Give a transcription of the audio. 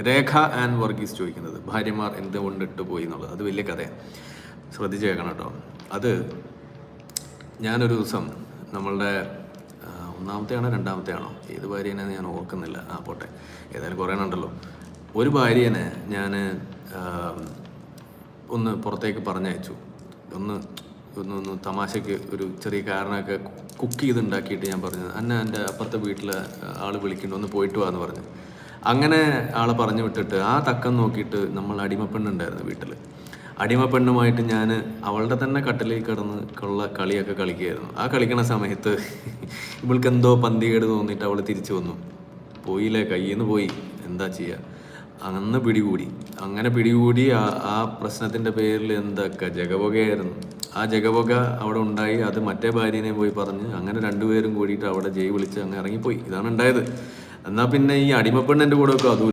രേഖ and Varghese ചോദിക്കുന്നത്. ഭാര്യമാർ എന്തുകൊണ്ടിട്ട് പോയി എന്നുള്ളത്. അത് വലിയ കഥയാണ് ശ്രദ്ധിച്ച് കേൾക്കണം കേട്ടോ. അത് ഞാനൊരു ദിവസം നമ്മളുടെ ഒന്നാമത്തെയാണോ രണ്ടാമത്തെയാണോ? ഏത് ഭാര്യേനെ ഞാൻ ഓർക്കുന്നില്ല. ആ പോട്ടെ. ഏതായാലും കുറേ ഉണ്ടല്ലോ. ഒരു ഭാര്യേനെ ഞാൻ ഒന്ന് പുറത്തേക്ക് പറഞ്ഞയച്ചു. ഒന്ന് ഒന്ന് ഒന്ന് തമാശയ്ക്ക് ഒരു ചെറിയ കാരണമൊക്കെ കുക്ക് ചെയ്ത് ഉണ്ടാക്കിയിട്ട് ഞാൻ പറഞ്ഞത്. അന്ന എന്റെ അപ്പുറത്തെ വീട്ടിലെ ആൾ വിളിക്കുന്നുണ്ട് ഒന്ന് പോയിട്ട് വാ എന്ന് പറഞ്ഞു. അങ്ങനെ ആളെ പറഞ്ഞു വിട്ടിട്ട് ആ തക്കം നോക്കിയിട്ട് നമ്മൾ അടിമപ്പെണ്ണുണ്ടായിരുന്നു വീട്ടിൽ അടിമപ്പെണ്ണുമായിട്ട് ഞാൻ അവളുടെ തന്നെ കട്ടിലിൽ കിടന്ന് ഉള്ള കളിയൊക്കെ കളിക്കുകയായിരുന്നു. ആ കളിക്കണ സമയത്ത് ഇവൾക്ക് എന്തോ പന്തികേട് തോന്നിയിട്ട് അവൾ തിരിച്ചു വന്നു. പോയില്ലേ കയ്യിൽ നിന്ന് പോയി. എന്താ ചെയ്യുക അന്ന് പിടികൂടി. അങ്ങനെ പിടികൂടി ആ ആ പ്രശ്നത്തിന്റെ പേരിൽ എന്തൊക്കെ ജഗപുകയായിരുന്നു. ആ ജഗപുക അവിടെ ഉണ്ടായി. അത് മറ്റേ ഭാര്യനെ പോയി പറഞ്ഞ് അങ്ങനെ രണ്ടുപേരും കൂടിയിട്ട് അവിടെ ജയ് വിളിച്ച് അങ്ങ് ഇറങ്ങിപ്പോയി. ഇതാണ് ഉണ്ടായത്. എന്നാൽ പിന്നെ ഈ അടിമപ്പെണ്ണിന്റെ കൂടെ ഒക്കെ അതും